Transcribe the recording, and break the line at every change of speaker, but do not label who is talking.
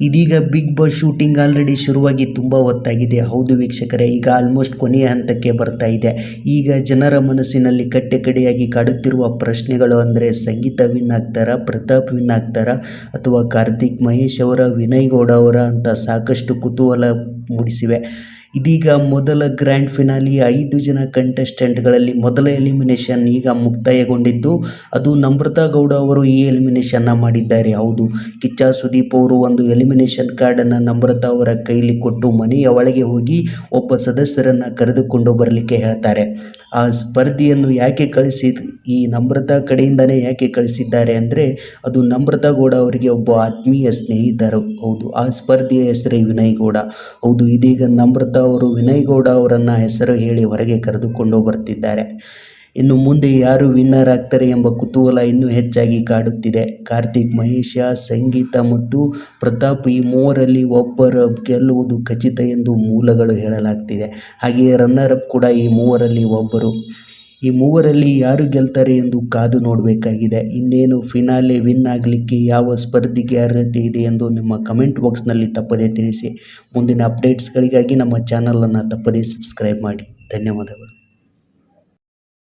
ಇದೀಗ big boss shooting already ಶುರುವಾಗಿ ತುಂಬ ಹೊತ್ತಾಗಿದೆ. ಹೌದು ವೀಕ್ಷಕರೇ, ಈಗ ಆಲ್ಮೋಸ್ಟ್ ಕೊನೆಯ ಹಂತಕ್ಕೆ ಬರ್ತಾ ಇದೆ. ಈಗ ಜನರ ಮನಸ್ಸಿನಲ್ಲಿ ಕಟ್ಟೆ ಕಡೆಯಾಗಿ ಕಾಡುತ್ತಿರುವ ಪ್ರಶ್ನೆಗಳು ಅಂದರೆ ಸಂಗೀತ ವಿನ್ ಆಗ್ತಾರಾ, ಪ್ರತಾಪ್ ವಿನ್ ಆಗ್ತಾರಾ ಅಥವಾ ಕಾರ್ತಿಕ್ ಮಹೇಶ್ ಅವರ, ವಿನಯ್ ಗೌಡ ಅವರ ಅಂತ ಸಾಕಷ್ಟು ಕುತೂಹಲ ಮೂಡಿಸಿವೆ. ಇದೀಗ ಮೊದಲ ಗ್ರ್ಯಾಂಡ್ ಫಿನಾಲಿ ಐದು ಜನ ಕಂಟೆಸ್ಟೆಂಟ್ಗಳಲ್ಲಿ ಮೊದಲ ಎಲಿಮಿನೇಷನ್ ಈಗ ಮುಕ್ತಾಯಗೊಂಡಿದ್ದು, ಅದು ನಮ್ರತಾ ಗೌಡ ಅವರು ಈ ಎಲಿಮಿನೇಷನ್ನ ಮಾಡಿದ್ದಾರೆ. ಹೌದು, ಕಿಚ್ಚ ಸುದೀಪ್ ಅವರು ಒಂದು ಎಲಿಮಿನೇಷನ್ ಕಾರ್ಡನ್ನು ನಮ್ರತಾ ಅವರ ಕೈಲಿ ಕೊಟ್ಟು ಮನೆಯ ಒಳಗೆ ಹೋಗಿ ಒಬ್ಬ ಸದಸ್ಯರನ್ನು ಕರೆದುಕೊಂಡು ಬರಲಿಕ್ಕೆ ಹೇಳ್ತಾರೆ. ಆ ಸ್ಪರ್ಧಿಯನ್ನು ಯಾಕೆ ಕಳಿಸಿ, ಈ ನಮ್ರತಾ ಕಡೆಯಿಂದನೇ ಯಾಕೆ ಕಳಿಸಿದ್ದಾರೆ ಅಂದರೆ, ಅದು ನಮ್ರತಾ ಗೌಡ ಅವರಿಗೆ ಒಬ್ಬ ಆತ್ಮೀಯ ಸ್ನೇಹಿತರು. ಹೌದು, ಆ ಸ್ಪರ್ಧೆಯ ಹೆಸರೇ ವಿನಯ್ ಗೌಡ. ಹೌದು, ಇದೀಗ ನಮ್ರತಾ ಅವರು ವಿನಯ್ ಗೌಡ ಅವರನ್ನು ಹೆಸರು ಹೇಳಿ ಹೊರಗೆ ಕರೆದುಕೊಂಡು ಬರ್ತಿದ್ದಾರೆ. ಇನ್ನು ಮುಂದೆ ಯಾರು ವಿನ್ನರ್ ಆಗ್ತಾರೆ ಎಂಬ ಕುತೂಹಲ ಇನ್ನೂ ಹೆಚ್ಚಾಗಿ ಕಾಡುತ್ತಿದೆ. ಕಾರ್ತಿಕ್, ಮಹೇಶ, ಸಂಗೀತ ಮತ್ತು ಪ್ರತಾಪ್ ಈ ಮೂವರಲ್ಲಿ ಒಬ್ಬರು ಗೆಲ್ಲುವುದು ಖಚಿತ ಎಂದು ಮೂಲಗಳು ಹೇಳಲಾಗ್ತಿದೆ. ಹಾಗೆಯೇ ರನ್ನರ್ ಅಪ್ ಕೂಡ ಈ ಮೂವರಲ್ಲಿ ಒಬ್ಬರು. ಈ ಮೂವರಲ್ಲಿ ಯಾರು ಗೆಲ್ತಾರೆ ಎಂದು ಕಾದು ನೋಡಬೇಕಾಗಿದೆ. ಇನ್ನೇನು ಫಿನಾಲೆ ವಿನ್ ಆಗಲಿಕ್ಕೆ ಯಾವ ಸ್ಪರ್ಧಿಗೆ ಅರ್ಹತೆ ಇದೆ ಎಂದು ನಿಮ್ಮ ಕಮೆಂಟ್ ಬಾಕ್ಸ್ನಲ್ಲಿ ತಪ್ಪದೇ ತಿಳಿಸಿ. ಮುಂದಿನ ಅಪ್ಡೇಟ್ಸ್ಗಳಿಗಾಗಿ ನಮ್ಮ ಚಾನಲನ್ನು ತಪ್ಪದೇ ಸಬ್ಸ್ಕ್ರೈಬ್ ಮಾಡಿ. ಧನ್ಯವಾದಗಳು.